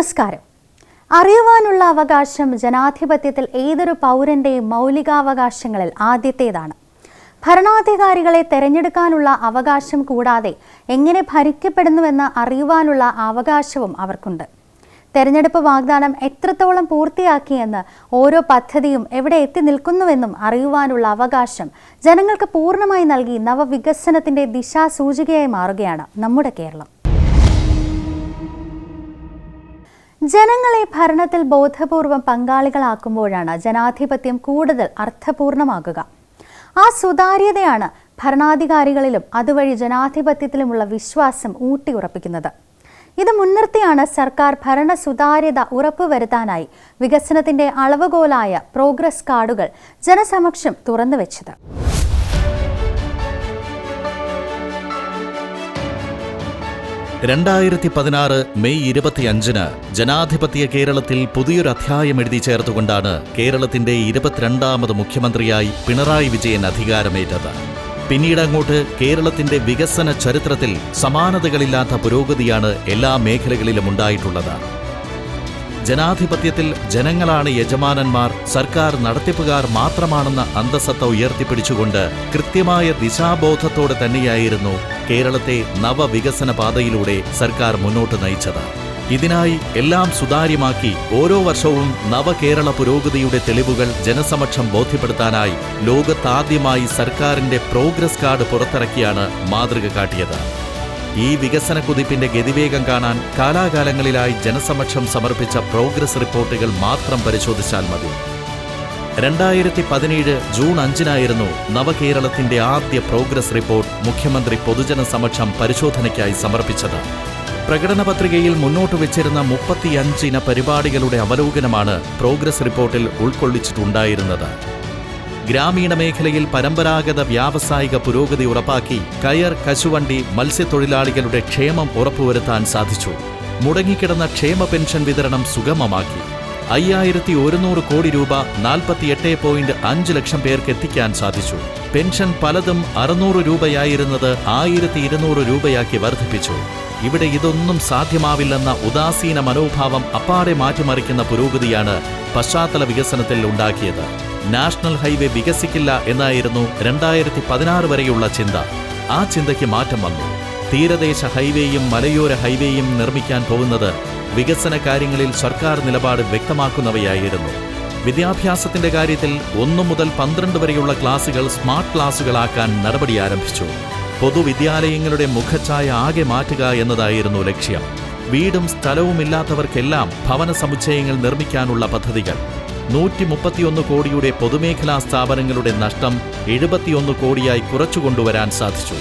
നമസ്കാരം. അറിയുവാനുള്ള അവകാശം ജനാധിപത്യത്തിൽ ഏതൊരു പൗരന്റെയും മൗലികാവകാശങ്ങളിൽ ആദ്യത്തേതാണ്. ഭരണാധികാരികളെ തെരഞ്ഞെടുക്കാനുള്ള അവകാശം കൂടാതെ എങ്ങനെ ഭരിക്കപ്പെടുന്നുവെന്ന് അറിയുവാനുള്ള അവകാശവും അവർക്കുണ്ട്. തെരഞ്ഞെടുപ്പ് വാഗ്ദാനം എത്രത്തോളം പൂർത്തിയാക്കിയെന്ന് ഓരോ പദ്ധതിയും എവിടെ എത്തി നിൽക്കുന്നുവെന്നും അറിയുവാനുള്ള അവകാശം ജനങ്ങൾക്ക് പൂർണമായി നൽകി നവവികസനത്തിന്റെ ദിശാസൂചികയായി മാറുകയാണ് നമ്മുടെ കേരളം. ജനങ്ങളെ ഭരണത്തിൽ ബോധപൂർവം പങ്കാളികളാക്കുമ്പോഴാണ് ജനാധിപത്യം കൂടുതൽ അർത്ഥപൂർണമാകുക. ആ സുതാര്യതയാണ് ഭരണാധികാരികളിലും അതുവഴി ജനാധിപത്യത്തിലുമുള്ള വിശ്വാസം ഊട്ടിയുറപ്പിക്കുന്നത്. ഇത് മുൻനിർത്തിയാണ് സർക്കാർ ഭരണ സുതാര്യത ഉറപ്പുവരുത്താനായി വികസനത്തിന്റെ അളവുകോലായ പ്രോഗ്രസ് കാർഡുകൾ ജനസമക്ഷം തുറന്നുവെച്ചത്. രണ്ടായിരത്തി പതിനാറ് മെയ് ഇരുപത്തിയഞ്ചിന് ജനാധിപത്യ കേരളത്തിൽ പുതിയൊരു അധ്യായം എഴുതി ചേർത്തുകൊണ്ടാണ് കേരളത്തിന്റെ ഇരുപത്തിരണ്ടാമത് മുഖ്യമന്ത്രിയായി പിണറായി വിജയൻ അധികാരമേറ്റത്. പിന്നീട് അങ്ങോട്ട് കേരളത്തിന്റെ വികസന ചരിത്രത്തിൽ സമാനതകളില്ലാത്ത പുരോഗതിയാണ് എല്ലാ മേഖലകളിലും ഉണ്ടായിട്ടുള്ളത്. ജനാധിപത്യത്തിൽ ജനങ്ങളാണ് യജമാനന്മാർ സർക്കാർ നടത്തിപ്പുകാർ മാത്രമാണെന്ന അന്തസത്ത ഉയർത്തിപ്പിടിച്ചുകൊണ്ട് കൃത്യമായ ദിശാബോധത്തോടെ തന്നെയായിരുന്നു കേരളത്തെ നവവികസന പാതയിലൂടെ സർക്കാർ മുന്നോട്ട് നയിച്ചത്. ഇതിനായി എല്ലാം സുതാര്യമാക്കി ഓരോ വർഷവും നവകേരള പുരോഗതിയുടെ തെളിവുകൾ ജനസമക്ഷം ബോധ്യപ്പെടുത്താനായി ലോകത്താദ്യമായി സർക്കാരിന്റെ പ്രോഗ്രസ് കാർഡ് പുറത്തിറക്കിയാണ് മാതൃക കാട്ടിയത്. ഈ വികസന കുതിപ്പിന്റെ ഗതിവേഗം കാണാൻ കാലാകാലങ്ങളിലായി ജനസമക്ഷം സമർപ്പിച്ച പ്രോഗ്രസ് റിപ്പോർട്ടുകൾ മാത്രം പരിശോധിച്ചാൽ മതി. രണ്ടായിരത്തി പതിനേഴ് ജൂൺ അഞ്ചിനായിരുന്നു നവകേരളത്തിന്റെ ആദ്യ പ്രോഗ്രസ് റിപ്പോർട്ട് മുഖ്യമന്ത്രി പൊതുജന സമക്ഷം പരിശോധനയ്ക്കായി സമർപ്പിച്ചത്. പ്രകടന പത്രികയിൽ മുന്നോട്ട് വെച്ചിരുന്ന മുപ്പത്തിയഞ്ചിന പരിപാടികളുടെ അവലോകനമാണ് പ്രോഗ്രസ് റിപ്പോർട്ടിൽ ഉൾക്കൊള്ളിച്ചിട്ടുണ്ടായിരുന്നത്. ഗ്രാമീണ മേഖലയിൽ പരമ്പരാഗത വ്യാവസായിക പുരോഗതി ഉറപ്പാക്കി കയർ കശുവണ്ടി മത്സ്യത്തൊഴിലാളികളുടെ ക്ഷേമം ഉറപ്പുവരുത്താൻ സാധിച്ചു. മുടങ്ങിക്കിടന്ന ക്ഷേമ പെൻഷൻ വിതരണം സുഗമമാക്കി. അയ്യായിരത്തി ഒരുന്നൂറ് കോടി രൂപ നാൽപ്പത്തിയെട്ട് പോയിന്റ് അഞ്ച് ലക്ഷം പേർക്ക് എത്തിക്കാൻ സാധിച്ചു. പെൻഷൻ പലതും അറുന്നൂറ് രൂപയായിരുന്നത് ആയിരത്തി ഇരുന്നൂറ് രൂപയാക്കി വർദ്ധിപ്പിച്ചു. ഇവിടെ ഇതൊന്നും സാധ്യമാവില്ലെന്ന ഉദാസീന മനോഭാവം അപ്പാടെ മാറ്റിമറിക്കുന്ന പുരോഗതിയാണ് പശ്ചാത്തല വികസനത്തിൽ ഉണ്ടാക്കിയത്. നാഷണൽ ഹൈവേ വികസിക്കില്ല എന്നായിരുന്നു രണ്ടായിരത്തി പതിനാറ് വരെയുള്ള ചിന്ത. ആ ചിന്തയ്ക്ക് മാറ്റം വന്നു. തീരദേശ ഹൈവേയും മലയോര ഹൈവേയും നിർമ്മിക്കാൻ പോകുന്നത് വികസന കാര്യങ്ങളിൽ സർക്കാർ നിലപാട് വ്യക്തമാക്കുന്നവയായിരുന്നു. വിദ്യാഭ്യാസത്തിന്റെ കാര്യത്തിൽ ഒന്നു മുതൽ പന്ത്രണ്ട് വരെയുള്ള ക്ലാസുകൾ സ്മാർട്ട് ക്ലാസുകളാക്കാൻ നടപടി ആരംഭിച്ചു. പൊതുവിദ്യാലയങ്ങളുടെ മുഖച്ഛായ ആകെ മാറ്റുക എന്നതായിരുന്നു ലക്ഷ്യം. വീടും സ്ഥലവുമില്ലാത്തവർക്കെല്ലാം ഭവന സമുച്ചയങ്ങൾ നിർമ്മിക്കാനുള്ള പദ്ധതികൾ. നൂറ്റി മുപ്പത്തിയൊന്ന് കോടിയുടെ പൊതുമേഖലാ സ്ഥാപനങ്ങളുടെ നഷ്ടം എഴുപത്തിയൊന്ന് കോടിയായി കുറച്ചുകൊണ്ടുവരാൻ സാധിച്ചു.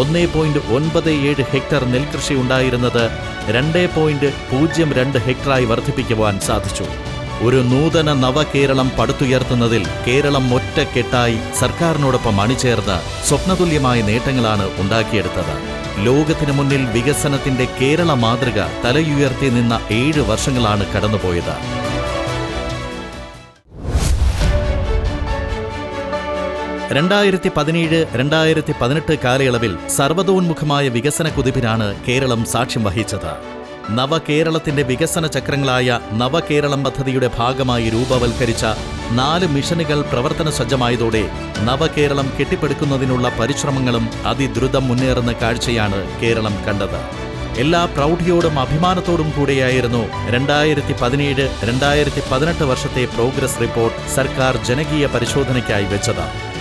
ഒന്നേ പോയിന്റ് ഒൻപത് ഏഴ് ഹെക്ടർ നെൽകൃഷി ഉണ്ടായിരുന്നത് രണ്ട് പോയിന്റ് പൂജ്യം രണ്ട് ഹെക്ടറായി വർദ്ധിപ്പിക്കുവാൻ സാധിച്ചു. ഒരു നൂതന നവകേരളം പടുത്തുയർത്തുന്നതിൽ കേരളം ഒറ്റക്കെട്ടായി സർക്കാരിനോടൊപ്പം അണിചേർന്ന് സ്വപ്നതുല്യമായ നേട്ടങ്ങളാണ് ഉണ്ടാക്കിയെടുത്തത്. ലോകത്തിനു മുന്നിൽ വികസനത്തിന്റെ കേരള മാതൃക തലയുയർത്തി നിന്ന ഏഴ് വർഷങ്ങളാണ് കടന്നുപോയത്. രണ്ടായിരത്തി പതിനേഴ് രണ്ടായിരത്തി പതിനെട്ട് കാലയളവിൽ സർവതോന്മുഖമായ വികസന കുതിപ്പിനാണ് കേരളം സാക്ഷ്യം വഹിച്ചത്. നവകേരളത്തിന്റെ വികസന ചക്രങ്ങളായ നവകേരളം പദ്ധതിയുടെ ഭാഗമായി രൂപവൽക്കരിച്ച നാല് മിഷനുകൾ പ്രവർത്തന സജ്ജമായതോടെ നവകേരളം കെട്ടിപ്പടുക്കുന്നതിനുള്ള പരിശ്രമങ്ങളും അതിദ്രുതം മുന്നേറുന്ന കാഴ്ചയാണ് കേരളം കണ്ടത്. എല്ലാ പ്രൗഢിയോടും അഭിമാനത്തോടും കൂടെയായിരുന്നു രണ്ടായിരത്തി പതിനേഴ് രണ്ടായിരത്തി പതിനെട്ട് വർഷത്തെ പ്രോഗ്രസ് റിപ്പോർട്ട് സർക്കാർ ജനകീയ പരിശോധനയ്ക്കായി വെച്ചത്.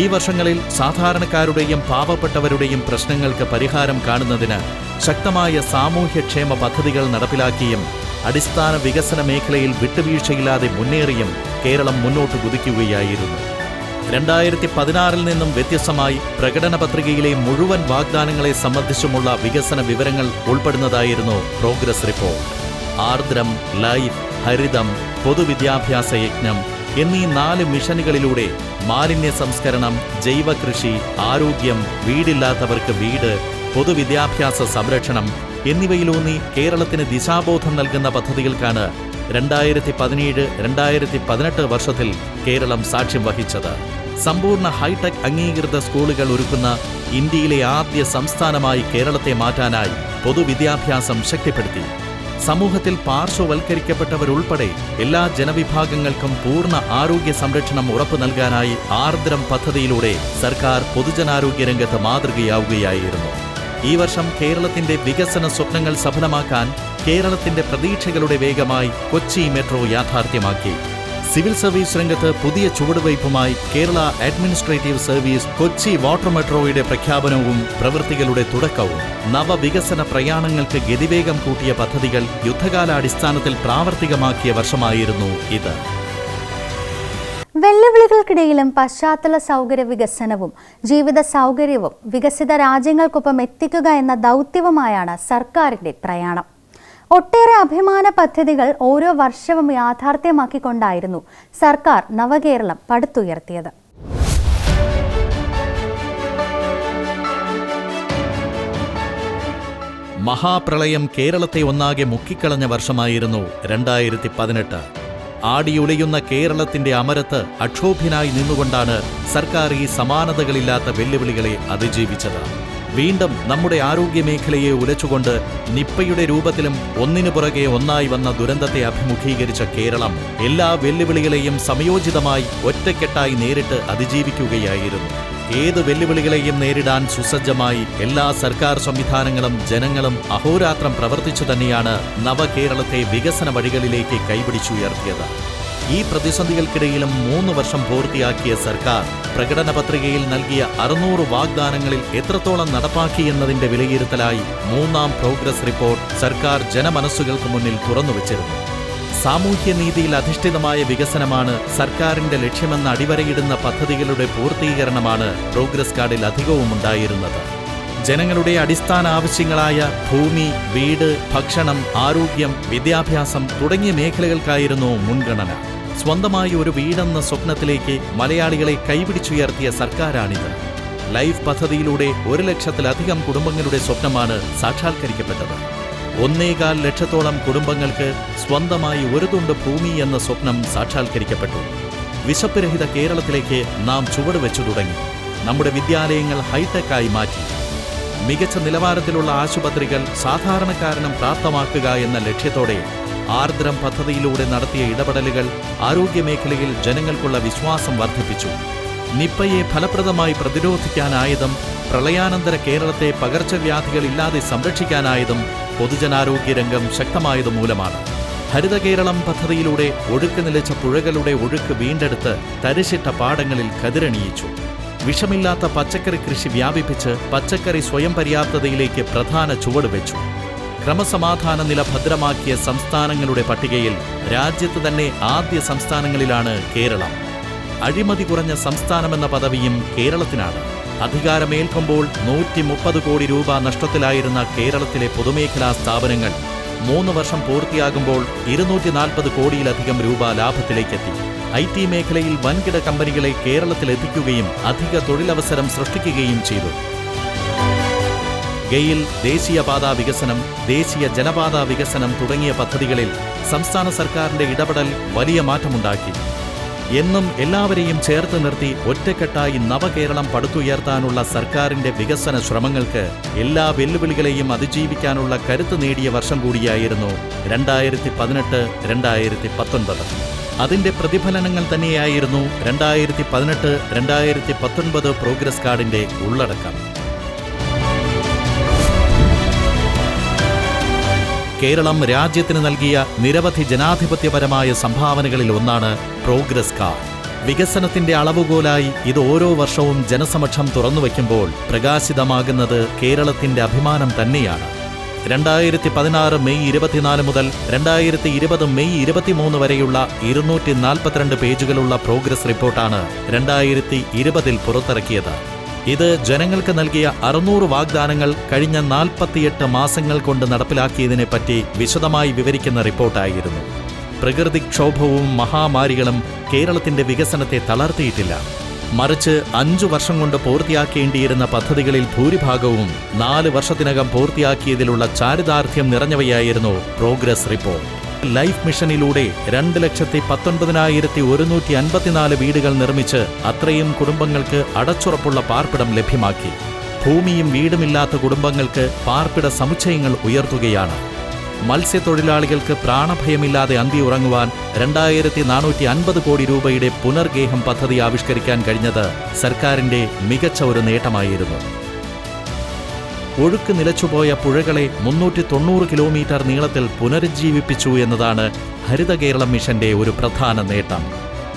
ഈ വർഷങ്ങളിൽ സാധാരണക്കാരുടെയും പാവപ്പെട്ടവരുടെയും പ്രശ്നങ്ങൾക്ക് പരിഹാരം കാണുന്നതിന് ശക്തമായ സാമൂഹ്യക്ഷേമ പദ്ധതികൾ നടപ്പിലാക്കിയും അടിസ്ഥാന വികസന മേഖലയിൽ വിട്ടുവീഴ്ചയില്ലാതെ മുന്നേറിയും കേരളം മുന്നോട്ട് കുതിക്കുകയായിരുന്നു. രണ്ടായിരത്തി പതിനാറിൽ നിന്നും വ്യത്യസ്തമായി പ്രകടന പത്രികയിലെ മുഴുവൻ വാഗ്ദാനങ്ങളെ സംബന്ധിച്ചുമുള്ള വികസന വിവരങ്ങൾ ഉൾപ്പെടുന്നതായിരുന്നു progress report. Ardram life Haritham പൊതുവിദ്യാഭ്യാസ യജ്ഞം എന്നീ നാല് മിഷനുകളിലൂടെ മാലിന്യ സംസ്കരണം ജൈവ കൃഷി ആരോഗ്യം വീടില്ലാത്തവർക്ക് വീട് പൊതുവിദ്യാഭ്യാസ സംരക്ഷണം എന്നിവയിലൂന്നി കേരളത്തിന് ദിശാബോധം നൽകുന്ന പദ്ധതികൾക്കാണ് രണ്ടായിരത്തി പതിനേഴ് രണ്ടായിരത്തി പതിനെട്ട് വർഷത്തിൽ കേരളം സാക്ഷ്യം വഹിച്ചത്. സമ്പൂർണ ഹൈടെക് അംഗീകൃത സ്കൂളുകൾ ഒരുക്കുന്ന ഇന്ത്യയിലെ ആദ്യ സംസ്ഥാനമായി കേരളത്തെ മാറ്റാനായി പൊതുവിദ്യാഭ്യാസം ശക്തിപ്പെടുത്തി. സമൂഹത്തിൽ പാർശ്വവൽക്കരിക്കപ്പെട്ടവരുൾപ്പെടെ എല്ലാ ജനവിഭാഗങ്ങൾക്കും പൂർണ ആരോഗ്യ സംരക്ഷണം ഉറപ്പു നൽകാനായി ആർദ്രം പദ്ധതിയിലൂടെ സർക്കാർ പൊതുജനാരോഗ്യ രംഗത്ത് മാതൃകയാവുകയായിരുന്നു. ഈ വർഷം കേരളത്തിന്റെ വികസന സ്വപ്നങ്ങൾ സഫലമാക്കാൻ കേരളത്തിന്റെ പ്രതീക്ഷകളുടെ വേഗമായി കൊച്ചി മെട്രോ യാഥാർത്ഥ്യമാക്കി. സിവിൽ സർവീസ് രംഗത്ത് പുതിയ ചുവടുവയ്പുമായി Kerala administrative service Kochi water മെട്രോയുടെ പ്രഖ്യാപനവും പ്രവൃത്തികളുടെ തുടക്കവും. നവവികസന പ്രയാണങ്ങൾക്ക് ഗതിവേഗം കൂട്ടിയ പദ്ധതികൾ യുദ്ധകാലാടിസ്ഥാനത്തിൽ പ്രാവർത്തികമാക്കിയ വർഷമായിരുന്നു ഇത്. വെല്ലുവിളികൾക്കിടയിലും പശ്ചാത്തല സൗകര്യ വികസനവും ജീവിത സൗകര്യവും വികസിത രാജ്യങ്ങൾക്കൊപ്പം എത്തിക്കുക എന്ന ദൗത്യവുമായാണ് സർക്കാരിന്റെ പ്രയാണം. ഒട്ടേറെ അഭിമാന പദ്ധതികൾ ഓരോ വർഷവും യാഥാർത്ഥ്യമാക്കിക്കൊണ്ടായിരുന്നു സർക്കാർ നവകേരളം പടുത്തുയർത്തിയത്. മഹാപ്രളയം കേരളത്തെ ഒന്നാകെ മുക്കിക്കളഞ്ഞ വർഷമായിരുന്നു രണ്ടായിരത്തി പതിനെട്ട് ആടിയുലയുന്ന കേരളത്തിന്റെ അമരത്ത് അക്ഷോഭ്യനായി നിന്നുകൊണ്ടാണ് സർക്കാർ ഈ സമാനതകളില്ലാത്ത വെല്ലുവിളികളെ അതിജീവിച്ചത്. വീണ്ടും നമ്മുടെ ആരോഗ്യ മേഖലയെ ഉലച്ചുകൊണ്ട് നിപ്പയുടെ രൂപത്തിലും ഒന്നിനു പുറകെ ഒന്നായി വന്ന ദുരന്തത്തെ അഭിമുഖീകരിച്ച കേരളം എല്ലാ വെല്ലുവിളികളെയും സമയോചിതമായി ഒറ്റക്കെട്ടായി നേരിട്ട് അതിജീവിക്കുകയായിരുന്നു. ഏത് വെല്ലുവിളികളെയും നേരിടാൻ സുസജ്ജമായി എല്ലാ സർക്കാർ സംവിധാനങ്ങളും ജനങ്ങളും അഹോരാത്രം പ്രവർത്തിച്ചു തന്നെയാണ് നവകേരളത്തെ വികസന വഴികളിലേക്ക് കൈപിടിച്ചുയർത്തിയത്. ഈ പ്രതിസന്ധികൾക്കിടയിലും മൂന്ന് വർഷം പൂർത്തിയാക്കിയ സർക്കാർ പ്രകടന പത്രികയിൽ നൽകിയ അറുന്നൂറ് വാഗ്ദാനങ്ങളിൽ എത്രത്തോളം നടപ്പാക്കി എന്നതിന്റെ വിലയിരുത്തലായി മൂന്നാം പ്രോഗ്രസ് റിപ്പോർട്ട് സർക്കാർ ജനമനസ്സുകൾക്ക് മുന്നിൽ തുറന്നുവച്ചിരുന്നു. സാമൂഹ്യനീതിയിൽ അധിഷ്ഠിതമായ വികസനമാണ് സർക്കാരിന്റെ ലക്ഷ്യമെന്ന് അടിവരയിടുന്ന പദ്ധതികളുടെ പൂർത്തീകരണമാണ് പ്രോഗ്രസ് കാർഡിൽ അധികവും ഉണ്ടായിരുന്നത്. ജനങ്ങളുടെ അടിസ്ഥാന ആവശ്യങ്ങളായ ഭൂമി വീട് ഭക്ഷണം ആരോഗ്യം വിദ്യാഭ്യാസം തുടങ്ങിയ മേഖലകൾക്കായിരുന്നു മുൻഗണന. സ്വന്തമായി ഒരു വീടെന്ന സ്വപ്നത്തിലേക്ക് മലയാളികളെ കൈപിടിച്ചുയർത്തിയ സർക്കാരാണിത്. ലൈഫ് പദ്ധതിയിലൂടെ ഒരു ലക്ഷത്തിലധികം കുടുംബങ്ങളുടെ സ്വപ്നമാണ് സാക്ഷാത്കരിക്കപ്പെട്ടത്. ഒന്നേകാൽ ലക്ഷത്തോളം കുടുംബങ്ങൾക്ക് സ്വന്തമായി ഒരു തുണ്ട് ഭൂമി എന്ന സ്വപ്നം സാക്ഷാത്കരിക്കപ്പെട്ടു. വിശപ്പുരഹിത കേരളത്തിലേക്ക് നാം ചുവടുവെച്ചു തുടങ്ങി. നമ്മുടെ വിദ്യാലയങ്ങൾ ഹൈടെക്കായി മാറ്റി. മികച്ച നിലവാരത്തിലുള്ള ആശുപത്രികൾ സാധാരണക്കാരനും പ്രാപ്തമാക്കുക എന്ന ലക്ഷ്യത്തോടെ ആർദ്രം പദ്ധതിയിലൂടെ നടത്തിയ ഇടപെടലുകൾ ആരോഗ്യമേഖലയിൽ ജനങ്ങൾക്കുള്ള വിശ്വാസം വർദ്ധിപ്പിച്ചു. നിപ്പയെ ഫലപ്രദമായി പ്രതിരോധിക്കാനായതും പ്രളയാനന്തര കേരളത്തെ പകർച്ചവ്യാധികളില്ലാതെ സംരക്ഷിക്കാനായതും പൊതുജനാരോഗ്യ രംഗം ശക്തമായതു മൂലമാണ് ഹരിത കേരളം പദ്ധതിയിലൂടെ ഒഴുക്ക് നിലച്ച പുഴകളുടെ ഒഴുക്ക് വീണ്ടെടുത്ത് തരിശിട്ട പാടങ്ങളിൽ കതിരണിയിച്ചു. വിഷമില്ലാത്ത പച്ചക്കറി കൃഷി വ്യാപിപ്പിച്ച് പച്ചക്കറി സ്വയം പര്യാപ്തതയിലേക്ക് പ്രധാന ചുവട് വെച്ചു. ക്രമസമാധാന നില ഭദ്രമാക്കിയ സംസ്ഥാനങ്ങളുടെ പട്ടികയിൽ രാജ്യത്ത് തന്നെ ആദ്യ സംസ്ഥാനങ്ങളിലാണ് കേരളം. അഴിമതി കുറഞ്ഞ സംസ്ഥാനമെന്ന പദവിയും കേരളത്തിനാണ്. അധികാരമേൽക്കുമ്പോൾ നൂറ്റി മുപ്പത് കോടി രൂപ നഷ്ടത്തിലായിരുന്ന കേരളത്തിലെ പൊതുമേഖലാ സ്ഥാപനങ്ങൾ മൂന്ന് വർഷം പൂർത്തിയാകുമ്പോൾ ഇരുന്നൂറ്റി നാൽപ്പത് കോടിയിലധികം രൂപ ലാഭത്തിലേക്കെത്തി. ഐ ടി മേഖലയിൽ വൻകിട കമ്പനികളെ കേരളത്തിലെത്തിക്കുകയും അധിക തൊഴിലവസരം സൃഷ്ടിക്കുകയും ചെയ്തു. ഗെയിൽ ദേശീയപാതാ വികസനം ദേശീയ ജലപാതാ വികസനം തുടങ്ങിയ പദ്ധതികളിൽ സംസ്ഥാന സർക്കാരിന്റെ ഇടപെടൽ വലിയ മാറ്റമുണ്ടാക്കി. എന്നും എല്ലാവരെയും ചേർത്ത് നിർത്തി ഒറ്റക്കെട്ടായി നവകേരളം പടുത്തുയർത്താനുള്ള സർക്കാരിന്റെ വികസന ശ്രമങ്ങൾക്ക് എല്ലാ വെല്ലുവിളികളെയും അതിജീവിക്കാനുള്ള കരുത്ത് നേടിയ വർഷം കൂടിയായിരുന്നു രണ്ടായിരത്തി പതിനെട്ട് രണ്ടായിരത്തി പത്തൊൻപത് അതിന്റെ പ്രതിഫലനങ്ങൾ തന്നെയായിരുന്നു രണ്ടായിരത്തി പതിനെട്ട് രണ്ടായിരത്തി പത്തൊൻപത് പ്രോഗ്രസ് കാർഡിന്റെ ഉള്ളടക്കം. കേരളം രാജ്യത്തിന് നൽകിയ നിരവധി ജനാധിപത്യപരമായ സംഭാവനകളിൽ ഒന്നാണ് പ്രോഗ്രസ് കാർഡ്. വികസനത്തിന്റെ അളവുകോലായി ഇത് ഓരോ വർഷവും ജനസമക്ഷം തുറന്നുവെക്കുമ്പോൾ പ്രകാശിതമാകുന്നത് കേരളത്തിന്റെ അഭിമാനം തന്നെയാണ്. രണ്ടായിരത്തി പതിനാറ് മെയ് ഇരുപത്തിനാല് മുതൽ രണ്ടായിരത്തി ഇരുപത് മെയ് ഇരുപത്തിമൂന്ന് വരെയുള്ള ഇരുന്നൂറ്റി നാൽപ്പത്തിരണ്ട് പേജുകളുള്ള പ്രോഗ്രസ് റിപ്പോർട്ടാണ് രണ്ടായിരത്തി ഇരുപതിൽ പുറത്തിറക്കിയത്. ഇത് ജനങ്ങൾക്ക് നൽകിയ അറുന്നൂറ് വാഗ്ദാനങ്ങൾ കഴിഞ്ഞ നാൽപ്പത്തിയെട്ട് മാസങ്ങൾ കൊണ്ട് നടപ്പിലാക്കിയതിനെപ്പറ്റി വിശദമായി വിവരിക്കുന്ന റിപ്പോർട്ടായിരുന്നു. പ്രകൃതിക്ഷോഭവും മഹാമാരികളും കേരളത്തിന്റെ വികസനത്തെ തളർത്തിയിട്ടില്ല. മറിച്ച് അഞ്ചു വർഷം കൊണ്ട് പൂർത്തിയാക്കേണ്ടിയിരുന്ന പദ്ധതികളിൽ ഭൂരിഭാഗവും നാല് വർഷത്തിനകം പൂർത്തിയാക്കിയതിലുള്ള ചാരിതാർത്ഥ്യം നിറഞ്ഞവയായിരുന്നു പ്രോഗ്രസ് റിപ്പോർട്ട്. ലൈഫ് മിഷനിലൂടെ രണ്ട് ലക്ഷത്തി പത്തൊൻപതിനായിരത്തി ഒരുന്നൂറ്റി അൻപത്തിനാല് വീടുകൾ നിർമ്മിച്ച് അത്രയും കുടുംബങ്ങൾക്ക് അടച്ചുറപ്പുള്ള പാർപ്പിടം ലഭ്യമാക്കി. ഭൂമിയും വീടുമില്ലാത്ത കുടുംബങ്ങൾക്ക് പാർപ്പിട സമുച്ചയങ്ങൾ ഉയർത്തുകയാണ്. മത്സ്യത്തൊഴിലാളികൾക്ക് പ്രാണഭയമില്ലാതെ അന്തി ഉറങ്ങുവാൻ രണ്ടായിരത്തി നാനൂറ്റി അൻപത് കോടി രൂപയുടെ പുനർഗേഹം പദ്ധതി ആവിഷ്കരിക്കാൻ കഴിഞ്ഞത് സർക്കാരിന്റെ മികച്ച ഒരു നേട്ടമായിരുന്നു. ഒഴുക്ക് നിലച്ചുപോയ പുഴകളെ മുന്നൂറ്റി തൊണ്ണൂറ് കിലോമീറ്റർ നീളത്തിൽ പുനരുജ്ജീവിപ്പിച്ചു എന്നതാണ് ഹരിത കേരളം മിഷന്റെ ഒരു പ്രധാന നേട്ടം.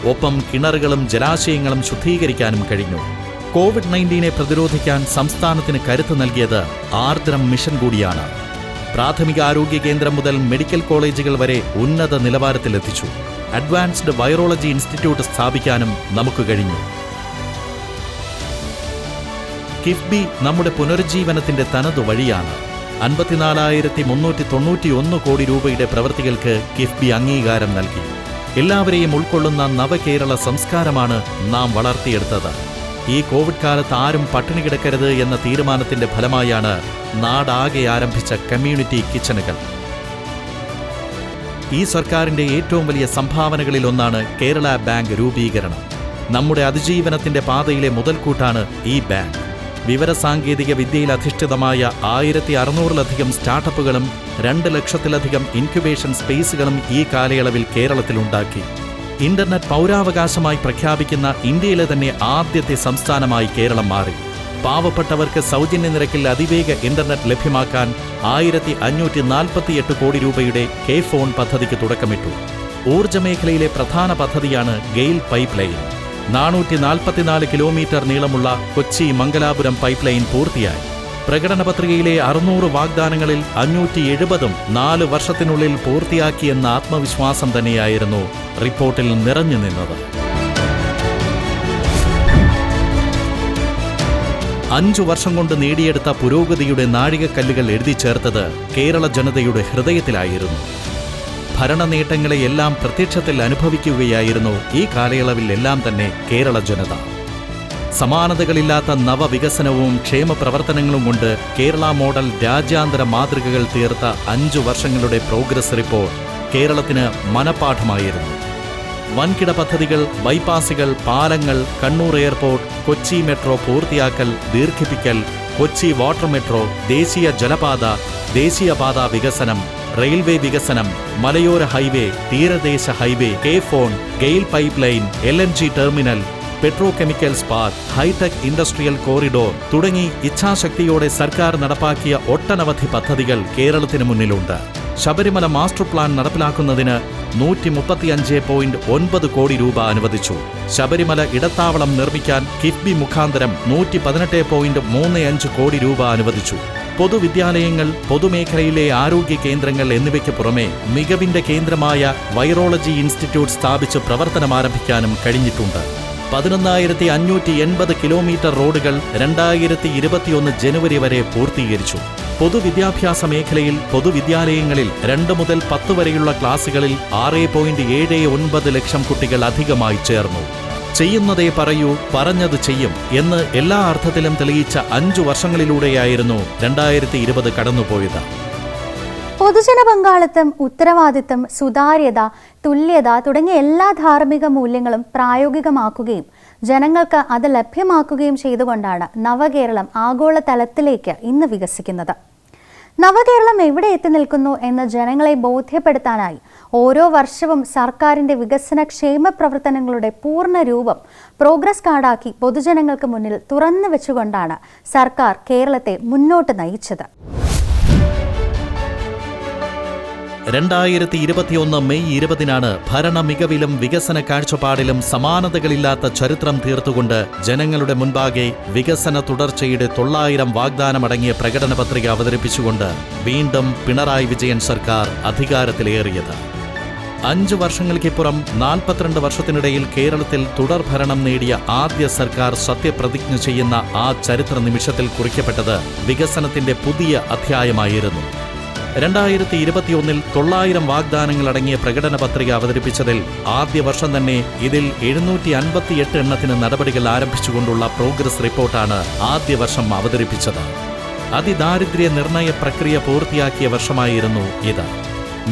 ഒപ്പം കിണറുകളും ജലാശയങ്ങളും ശുദ്ധീകരിക്കാനും കഴിഞ്ഞു. കോവിഡ് നയന്റീനെ പ്രതിരോധിക്കാൻ സംസ്ഥാനത്തിന് കരുത്ത് നൽകിയത് ആർദ്രം മിഷൻ കൂടിയാണ്. പ്രാഥമിക ആരോഗ്യ കേന്ദ്രം മുതൽ മെഡിക്കൽ കോളേജുകൾ വരെ ഉന്നത നിലവാരത്തിലെത്തിച്ചു. അഡ്വാൻസ്ഡ് വൈറോളജി ഇൻസ്റ്റിറ്റ്യൂട്ട് സ്ഥാപിക്കാനും നമുക്ക് കഴിഞ്ഞു. കിഫ്ബി നമ്മുടെ പുനരുജ്ജീവനത്തിന്റെ തനതു വഴിയാണ്. അൻപത്തിനാലായിരത്തി മുന്നൂറ്റി തൊണ്ണൂറ്റി ഒന്ന് കോടി രൂപയുടെ പ്രവൃത്തികൾക്ക് കിഫ്ബി അംഗീകാരം നൽകി. എല്ലാവരെയും ഉൾക്കൊള്ളുന്ന നവകേരള സംസ്കാരമാണ് നാം വളർത്തിയെടുത്തത്. ഈ കോവിഡ് കാലത്ത് ആരും പട്ടിണി കിടക്കരുത് എന്ന തീരുമാനത്തിന്റെ ഫലമായാണ് നാടാകെ ആരംഭിച്ച കമ്മ്യൂണിറ്റി കിച്ചണുകൾ. ഈ സർക്കാരിന്റെ ഏറ്റവും വലിയ സംഭാവനകളിൽ ഒന്നാണ് കേരള ബാങ്ക് രൂപീകരണം. നമ്മുടെ അതിജീവനത്തിന്റെ പാതയിലെ മുതൽക്കൂട്ടാണ് ഈ ബാങ്ക്. വിവരസാങ്കേതിക വിദ്യയിൽ അധിഷ്ഠിതമായ ആയിരത്തി അറുന്നൂറിലധികം സ്റ്റാർട്ടപ്പുകളും രണ്ട് ലക്ഷത്തിലധികം ഇൻക്യുബേഷൻ സ്പേസുകളും ഈ കാലയളവിൽ കേരളത്തിലുണ്ടാക്കി. ഇന്റർനെറ്റ് പൗരാവകാശമായി പ്രഖ്യാപിക്കുന്ന ഇന്ത്യയിലെ തന്നെ ആദ്യത്തെ സംസ്ഥാനമായി കേരളം മാറി. പാവപ്പെട്ടവർക്ക് സൗജന്യ നിരക്കിൽ അതിവേഗ ഇന്റർനെറ്റ് ലഭ്യമാക്കാൻ ആയിരത്തി അഞ്ഞൂറ്റി നാൽപ്പത്തിയെട്ട് കോടി രൂപയുടെ കെ ഫോൺ പദ്ധതിക്ക് തുടക്കമിട്ടു. ഊർജമേഖലയിലെ പ്രധാന പദ്ധതിയാണ് ഗെയിൽ പൈപ്പ് ലൈൻ നാനൂറ്റി നാൽപ്പത്തിനാല് കിലോമീറ്റർ നീളമുള്ള കൊച്ചി മംഗലാപുരം പൈപ്പ് ലൈൻ പൂർത്തിയായി. പ്രകടന പത്രികയിലെ അറുന്നൂറ് വാഗ്ദാനങ്ങളിൽ അഞ്ഞൂറ്റി എഴുപതും നാല് വർഷത്തിനുള്ളിൽ പൂർത്തിയാക്കിയെന്ന ആത്മവിശ്വാസം തന്നെയായിരുന്നു റിപ്പോർട്ടിൽ നിറഞ്ഞു നിന്നത്. അഞ്ചു വർഷം കൊണ്ട് നേടിയെടുത്ത പുരോഗതിയുടെ നാഴികക്കല്ലുകൾ എഴുതി ചേർത്തത് കേരള ജനതയുടെ ഹൃദയത്തിലായിരുന്നു. ഭരണ നേട്ടങ്ങളെയെല്ലാം പ്രത്യക്ഷത്തിൽ അനുഭവിക്കുകയായിരുന്നു ഈ കാലയളവിൽ എല്ലാം തന്നെ കേരള ജനത. സമാനതകളില്ലാത്ത നവവികസനവും ക്ഷേമ പ്രവർത്തനങ്ങളും കൊണ്ട് കേരള മോഡൽ രാജ്യാന്തര മാതൃകകൾ തീർത്ത അഞ്ചു വർഷങ്ങളുടെ പ്രോഗ്രസ് റിപ്പോർട്ട് കേരളത്തിന് മനപാഠമായിരുന്നു. വൻകിട പദ്ധതികൾ ബൈപ്പാസുകൾ പാലങ്ങൾ കണ്ണൂർ എയർപോർട്ട് കൊച്ചി മെട്രോ പൂർത്തിയാക്കൽ ദീർഘിപ്പിക്കൽ കൊച്ചി വാട്ടർ മെട്രോ ദേശീയ ജലപാത ദേശീയപാത വികസനം റെയിൽവേ വികസനം മലയോര ഹൈവേ തീരദേശ highway K phone GAIL pipeline L N G terminal petrochemicals park hitech industrial corridor തുടങ്ങി ഇച്ഛാശക്തിയോടെ സർക്കാർ നടപ്പാക്കിയ ഒട്ടനവധി പദ്ധതികൾ കേരളത്തിന് മുന്നിലുണ്ട്. ശബരിമല മാസ്റ്റർ പ്ലാൻ നടപ്പിലാക്കുന്നതിന് നൂറ്റി മുപ്പത്തിയഞ്ച് പോയിന്റ് ഒൻപത് കോടി രൂപ അനുവദിച്ചു. ശബരിമല ഇടത്താവളം നിർമ്മിക്കാൻ കിഫ്ബി മുഖാന്തരം നൂറ്റി പതിനെട്ട് പോയിന്റ് മൂന്ന് അഞ്ച് കോടി രൂപ അനുവദിച്ചു. പൊതുവിദ്യാലയങ്ങൾ പൊതുമേഖലയിലെ ആരോഗ്യ കേന്ദ്രങ്ങൾ എന്നിവയ്ക്ക് പുറമെ മികവിന്റെ കേന്ദ്രമായ വൈറോളജി ഇൻസ്റ്റിറ്റ്യൂട്ട് സ്ഥാപിച്ച് പ്രവർത്തനമാരംഭിക്കാനും കഴിഞ്ഞിട്ടുണ്ട്. പതിനൊന്നായിരത്തി അഞ്ഞൂറ്റി എൺപത് കിലോമീറ്റർ റോഡുകൾ രണ്ടായിരത്തി ഇരുപത്തിയൊന്ന് ജനുവരി വരെ പൂർത്തീകരിച്ചു. പൊതുവിദ്യാഭ്യാസ മേഖലയിൽ പൊതുവിദ്യാലയങ്ങളിൽ രണ്ട് മുതൽ പത്ത് വരെയുള്ള ക്ലാസുകളിൽ ആറ് പോയിന്റ് ഏഴ് ഒൻപത് ലക്ഷം കുട്ടികൾ അധികമായി ചേർന്നു. ചെയ്യുന്നതേ പറയൂ പറഞ്ഞത് ചെയ്യും എന്ന് എല്ലാ അർത്ഥത്തിലും തെളിയിച്ച അഞ്ചു വർഷങ്ങളിലൂടെയായിരുന്നു രണ്ടായിരത്തി ഇരുപത് കടന്നുപോയത്. പൊതുജന പങ്കാളിത്തം ഉത്തരവാദിത്തം സുതാര്യത തുല്യത തുടങ്ങിയ എല്ലാ ധാർമ്മിക മൂല്യങ്ങളും പ്രായോഗികമാക്കുകയും ജനങ്ങൾക്ക് അത് ലഭ്യമാക്കുകയും ചെയ്തുകൊണ്ടാണ് നവകേരളം ആഗോള തലത്തിലേക്ക് ഇന്ന് വികസിക്കുന്നത്. നവകേരളം എവിടെ എത്തി നിൽക്കുന്നു എന്ന് ജനങ്ങളെ ബോധ്യപ്പെടുത്താനായി ഓരോ വർഷവും സർക്കാരിന്റെ വികസന ക്ഷേമ പ്രവർത്തനങ്ങളുടെ പൂർണ രൂപം പ്രോഗ്രസ് കാർഡാക്കി പൊതുജനങ്ങൾക്ക് മുന്നിൽ തുറന്നു വെച്ചുകൊണ്ടാണ് സർക്കാർ കേരളത്തെ മുന്നോട്ട് നയിച്ചത്. രണ്ടായിരത്തി ഇരുപത്തിയൊന്ന് മെയ് ഇരുപതിനാണ് ഭരണ മികവിലും വികസന കാഴ്ചപ്പാടിലും സമാനതകളില്ലാത്ത ചരിത്രം തീർത്തുകൊണ്ട് ജനങ്ങളുടെ മുൻപാകെ വികസന തുടർച്ചയുടെ തൊള്ളായിരം വാഗ്ദാനമടങ്ങിയ പ്രകടന പത്രിക അവതരിപ്പിച്ചുകൊണ്ട് വീണ്ടും പിണറായി വിജയൻ സർക്കാർ അധികാരത്തിലേറിയത്. അഞ്ച് വർഷങ്ങൾക്കിപ്പുറം നാൽപ്പത്തിരണ്ട് വർഷത്തിനിടയിൽ കേരളത്തിൽ തുടർ ഭരണം നേടിയ ആദ്യ സർക്കാർ സത്യപ്രതിജ്ഞ ചെയ്യുന്ന ആ ചരിത്ര നിമിഷത്തിൽ കുറിക്കപ്പെട്ടത് വികസനത്തിന്റെ പുതിയ അധ്യായമായിരുന്നു. രണ്ടായിരത്തി ഇരുപത്തിയൊന്നിൽ തൊള്ളായിരം വാഗ്ദാനങ്ങൾ അടങ്ങിയ പ്രകടന പത്രിക അവതരിപ്പിച്ചതിൽ ആദ്യ വർഷം തന്നെ ഇതിൽ എഴുന്നൂറ്റി അൻപത്തിയെട്ട് എണ്ണത്തിന് നടപടികൾ ആരംഭിച്ചുകൊണ്ടുള്ള പ്രോഗ്രസ് റിപ്പോർട്ടാണ് ആദ്യ വർഷം അവതരിപ്പിച്ചത്. അതിദാരിദ്ര്യ നിർണയ പ്രക്രിയ പൂർത്തിയാക്കിയ വർഷമായിരുന്നു ഇത്.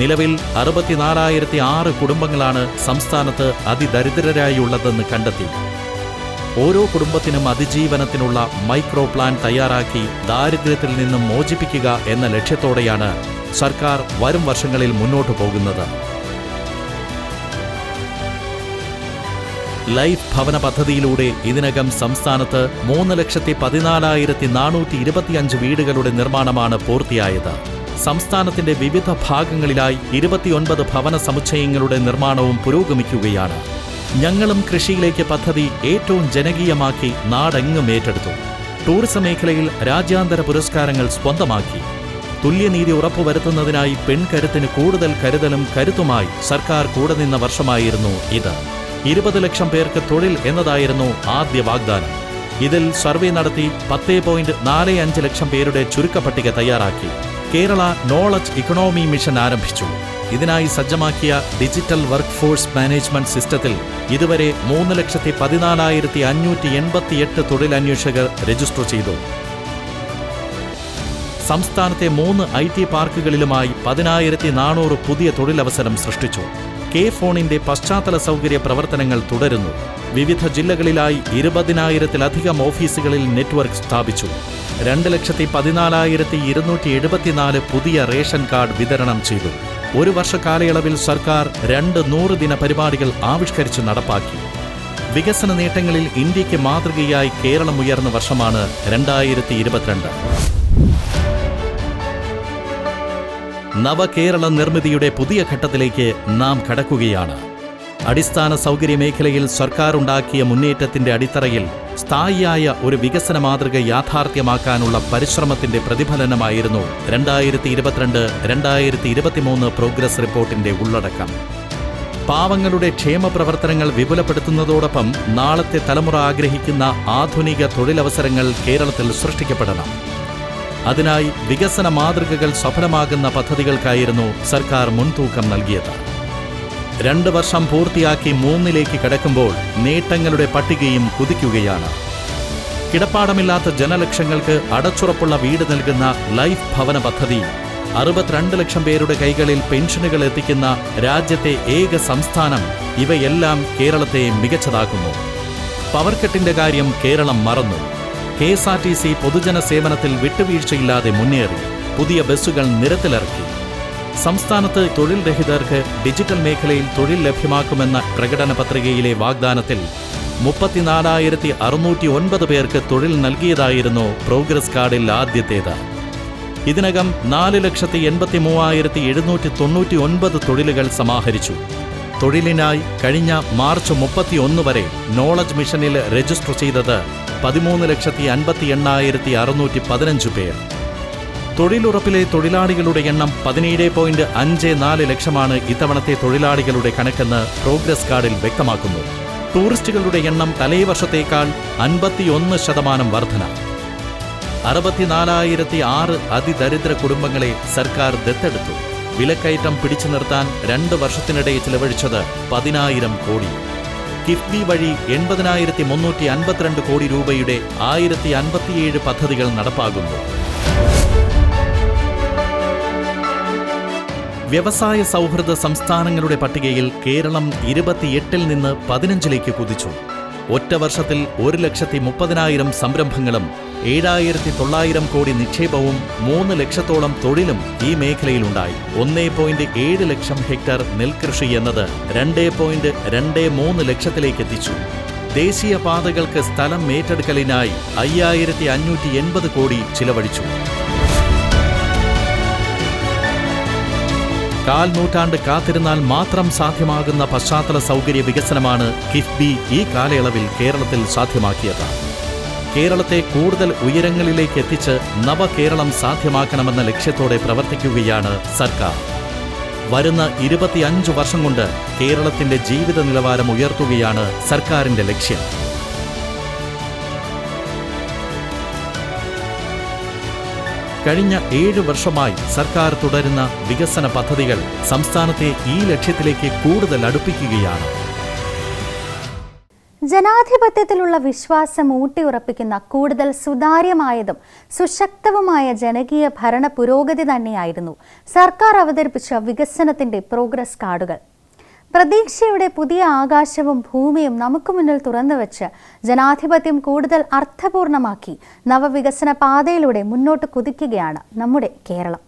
നിലവിൽ അറുപത്തിനാലായിരത്തി ആറ് കുടുംബങ്ങളാണ് സംസ്ഥാനത്ത് അതിദരിദ്രരായുള്ളതെന്ന് കണ്ടെത്തി. ഓരോ കുടുംബത്തിനും അതിജീവനത്തിനുള്ള മൈക്രോ പ്ലാൻ തയ്യാറാക്കി ദാരിദ്ര്യത്തിൽ നിന്നും മോചിപ്പിക്കുക എന്ന ലക്ഷ്യത്തോടെയാണ് സർക്കാർ വരും വർഷങ്ങളിൽ മുന്നോട്ടു പോകുന്നത്. ലൈഫ് ഭവന പദ്ധതിയിലൂടെ ഇതിനകം സംസ്ഥാനത്ത് മൂന്ന് ലക്ഷത്തി പതിനാലായിരത്തി നാനൂറ്റി ഇരുപത്തിയഞ്ച് വീടുകളുടെ നിർമ്മാണമാണ് പൂർത്തിയായത്. സംസ്ഥാനത്തിന്റെ വിവിധ ഭാഗങ്ങളിലായി ഇരുപത്തിയൊൻപത് ഭവന സമുച്ചയങ്ങളുടെ നിർമ്മാണവും പുരോഗമിക്കുകയാണ്. ഞങ്ങളും കൃഷിയിലേക്ക് പദ്ധതി ഏറ്റവും ജനകീയമാക്കി നാടെങ്ങും ഏറ്റെടുത്തു. ടൂറിസം മേഖലയിൽ രാജ്യാന്തര പുരസ്കാരങ്ങൾ സ്വന്തമാക്കി. തുല്യനീതി ഉറപ്പുവരുത്തുന്നതിനായി പെൺകരുത്തിന് കൂടുതൽ കരുതലും കരുത്തുമായി സർക്കാർ കൂടെ നിന്ന വർഷമായിരുന്നു ഇത്. ഇരുപത് ലക്ഷം പേർക്ക് തൊഴിൽ എന്നതായിരുന്നു ആദ്യ വാഗ്ദാനം. ഇതിൽ സർവേ നടത്തി പത്തേ പോയിന്റ് നാല് അഞ്ച് ലക്ഷം പേരുടെ ചുരുക്കപ്പട്ടിക തയ്യാറാക്കി. കേരള നോളജ് ഇക്കണോമി മിഷൻ ആരംഭിച്ചു. ഇതിനായി സജ്ജമാക്കിയ ഡിജിറ്റൽ വർക്ക് ഫോഴ്സ് മാനേജ്മെന്റ് സിസ്റ്റത്തിൽ ഇതുവരെ മൂന്ന് ലക്ഷത്തി പതിനാലായിരത്തി അഞ്ഞൂറ്റി എൺപത്തിയെട്ട് തൊഴിലന്വേഷകർ രജിസ്റ്റർ ചെയ്തു. സംസ്ഥാനത്തെ മൂന്ന് ഐ ടി പാർക്കുകളിലുമായി പതിനായിരത്തി നാനൂറ് പുതിയ തൊഴിലവസരം സൃഷ്ടിച്ചു. കെ ഫോണിന്റെ പശ്ചാത്തല സൗകര്യ പ്രവർത്തനങ്ങൾ തുടരുന്നു. വിവിധ ജില്ലകളിലായി ഇരുപതിനായിരത്തിലധികം ഓഫീസുകളിൽ നെറ്റ്വർക്ക് സ്ഥാപിച്ചു. രണ്ട് ലക്ഷത്തി പതിനാലായിരത്തി ഇരുന്നൂറ്റി എഴുപത്തിനാല് പുതിയ റേഷൻ കാർഡ് വിതരണം ചെയ്തു. ഒരു വർഷ കാലയളവിൽ സർക്കാർ രണ്ട് നൂറ് ദിന പരിപാടികൾ ആവിഷ്കരിച്ച് നടപ്പാക്കി. വികസന നേട്ടങ്ങളിൽ ഇന്ത്യയ്ക്ക് മാതൃകയായി കേരളം ഉയർന്ന വർഷമാണ് രണ്ടായിരത്തി ഇരുപത്തിരണ്ട്. നവകേരള നിർമ്മിതിയുടെ പുതിയ ഘട്ടത്തിലേക്ക് നാം കടക്കുകയാണ്. അടിസ്ഥാന സൗകര്യ മേഖലയിൽ സർക്കാർ ഉണ്ടാക്കിയ മുന്നേറ്റത്തിന്റെ അടിത്തറയിൽ സ്ഥായിയായ ഒരു വികസന മാതൃക യാഥാർത്ഥ്യമാക്കാനുള്ള പരിശ്രമത്തിന്റെ പ്രതിഫലനമായിരുന്നു രണ്ടായിരത്തി ഇരുപത്തിരണ്ട് രണ്ടായിരത്തി ഇരുപത്തിമൂന്ന് പ്രോഗ്രസ് റിപ്പോർട്ടിന്റെ ഉള്ളടക്കം. പാവങ്ങളുടെ ക്ഷേമ പ്രവർത്തനങ്ങൾ വിപുലപ്പെടുത്തുന്നതോടൊപ്പം നാളത്തെ തലമുറ ആഗ്രഹിക്കുന്ന ആധുനിക തൊഴിലവസരങ്ങൾ കേരളത്തിൽ സൃഷ്ടിക്കപ്പെടണം. അതിനായി വികസന മാതൃകകൾ സഫലമാകുന്ന പദ്ധതികൾക്കായിരുന്നു സർക്കാർ മുൻതൂക്കം നൽകിയത്. രണ്ട് വർഷം പൂർത്തിയാക്കി മൂന്നിലേക്ക് കടക്കുമ്പോൾ നേട്ടങ്ങളുടെ പട്ടികയും കുതിക്കുകയാണ് കിടപ്പാടമില്ലാത്ത ജനലക്ഷങ്ങൾക്ക് അടച്ചുറപ്പുള്ള വീട് നൽകുന്ന ലൈഫ് ഭവന പദ്ധതി അറുപത്തിരണ്ട് ലക്ഷം പേരുടെ കൈകളിൽ പെൻഷനുകൾ എത്തിക്കുന്ന രാജ്യത്തെ ഏക സംസ്ഥാനം ഇവയെല്ലാം കേരളത്തെ മികച്ചതാക്കുന്നു. പവർക്കെട്ടിന്റെ കാര്യം കേരളം മറന്നു. K S R T C പൊതുജന സേവനത്തിൽ വിട്ടുവീഴ്ചയില്ലാതെ മുന്നേറി. പുതിയ ബസ്സുകൾ നിരത്തിലിറക്കി. സംസ്ഥാനത്ത് തൊഴിൽ രഹിതർക്ക് ഡിജിറ്റൽ മേഖലയിൽ തൊഴിൽ ലഭ്യമാക്കുമെന്ന പ്രകടന പത്രികയിലെ വാഗ്ദാനത്തിൽ മുപ്പത്തിനാലായിരത്തി അറുന്നൂറ്റി ഒൻപത് പേർക്ക് തൊഴിൽ നൽകിയതായിരുന്നു പ്രോഗ്രസ് കാർഡിൽ ആദ്യത്തേത്. ഇതിനകം നാല് ലക്ഷത്തി എൺപത്തി മൂവായിരത്തി എഴുന്നൂറ്റി തൊണ്ണൂറ്റി ഒൻപത് തൊഴിലുകൾ സമാഹരിച്ചു. തൊഴിലിനായി കഴിഞ്ഞ മാർച്ച് മുപ്പത്തിയൊന്ന് വരെ നോളജ് മിഷനിൽ രജിസ്റ്റർ ചെയ്തത് പതിമൂന്ന് ലക്ഷത്തി അൻപത്തി എണ്ണായിരത്തി അറുന്നൂറ്റി പതിനഞ്ച് പേർ. തൊഴിലുറപ്പിലെ തൊഴിലാളികളുടെ എണ്ണം പതിനേഴ് പോയിന്റ് അഞ്ച് നാല് ലക്ഷമാണ് ഇത്തവണത്തെ തൊഴിലാളികളുടെ കണക്കെന്ന് പ്രോഗ്രസ് കാർഡിൽ വ്യക്തമാക്കുന്നു. ടൂറിസ്റ്റുകളുടെ എണ്ണം തലേ വർഷത്തേക്കാൾ അൻപത്തിയൊന്ന് ശതമാനം വർധന. അറുപത്തിനാലായിരത്തി ആറ് അതിദരിദ്ര കുടുംബങ്ങളെ സർക്കാർ ദത്തെടുത്തു. വിലക്കയറ്റം പിടിച്ചു നിർത്താൻ രണ്ട് വർഷത്തിനിടെ ചിലവഴിച്ചത് പതിനായിരം കോടി. കിഫ്ബി വഴി എൺപതിനായിരത്തി മുന്നൂറ്റി അൻപത്തിരണ്ട് കോടി രൂപയുടെ ആയിരത്തി അൻപത്തിയേഴ് പദ്ധതികൾ നടപ്പാകുന്നു. വ്യവസായ സൗഹൃദ സംസ്ഥാനങ്ങളുടെ പട്ടികയിൽ കേരളം ഇരുപത്തിയെട്ടിൽ നിന്ന് പതിനഞ്ചിലേക്ക് കുതിച്ചു. ഒറ്റ വർഷത്തിൽ ഒരു ലക്ഷത്തി മുപ്പതിനായിരം സംരംഭങ്ങളും ഏഴായിരത്തി തൊള്ളായിരം കോടി നിക്ഷേപവും മൂന്ന് ലക്ഷത്തോളം തൊഴിലും ഈ മേഖലയിലുണ്ടായി. ഒന്നേ പോയിന്റ് ഏഴ് ലക്ഷം ഹെക്ടർ നെൽകൃഷി എന്നത് രണ്ടേ പോയിന്റ് രണ്ട് മൂന്ന് ലക്ഷത്തിലേക്ക് എത്തിച്ചു ദേശീയ പാതകൾക്ക് സ്ഥലം ഏറ്റെടുക്കലിനായി അയ്യായിരത്തി അഞ്ഞൂറ്റി എൺപത് കോടി ചിലവഴിച്ചു. കാൽ നൂറ്റാണ്ട് കാത്തിരുന്നാൽ മാത്രം സാധ്യമാകുന്ന പശ്ചാത്തല സൗകര്യ വികസനമാണ് കിഫ്ബി ഈ കാലയളവിൽ കേരളത്തിൽ സാധ്യമാക്കിയത്. കേരളത്തെ കൂടുതൽ ഉയരങ്ങളിലേക്ക് എത്തിച്ച് നവകേരളം സാധ്യമാക്കണമെന്ന ലക്ഷ്യത്തോടെ പ്രവർത്തിക്കുകയാണ് സർക്കാർ. വരുന്ന ഇരുപത്തിയഞ്ചു വർഷം കൊണ്ട് കേരളത്തിന്റെ ജീവിത നിലവാരം ഉയർത്തുകയാണ് സർക്കാരിന്റെ ലക്ഷ്യം. കഴിഞ്ഞ ഏഴ് വർഷമായി സർക്കാർ തുടരുന്ന വികസന പദ്ധതികൾ സംസ്ഥാനത്തെ ഈ ലക്ഷ്യത്തിലേക്ക് കൂടുതൽ അടുപ്പിക്കുകയാണ്. ജനാധിപത്യത്തിലുള്ള വിശ്വാസം ഊട്ടിയുറപ്പിക്കുന്ന കൂടുതൽ സുതാര്യമായതും സുശക്തവുമായ ജനകീയ ഭരണ പുരോഗതി തന്നെയായിരുന്നു സർക്കാർ അവതരിപ്പിച്ച വികസനത്തിന്റെ പ്രോഗ്രസ് കാർഡുകൾ. പ്രതീക്ഷയുടെ പുതിയ ആകാശവും ഭൂമിയും നമുക്ക് മുന്നിൽ തുറന്നുവെച്ച് ജനാധിപത്യം കൂടുതൽ അർത്ഥപൂർണമാക്കി നവവികസന പാതയിലൂടെ മുന്നോട്ട് കുതിക്കുകയാണ് നമ്മുടെ കേരളം.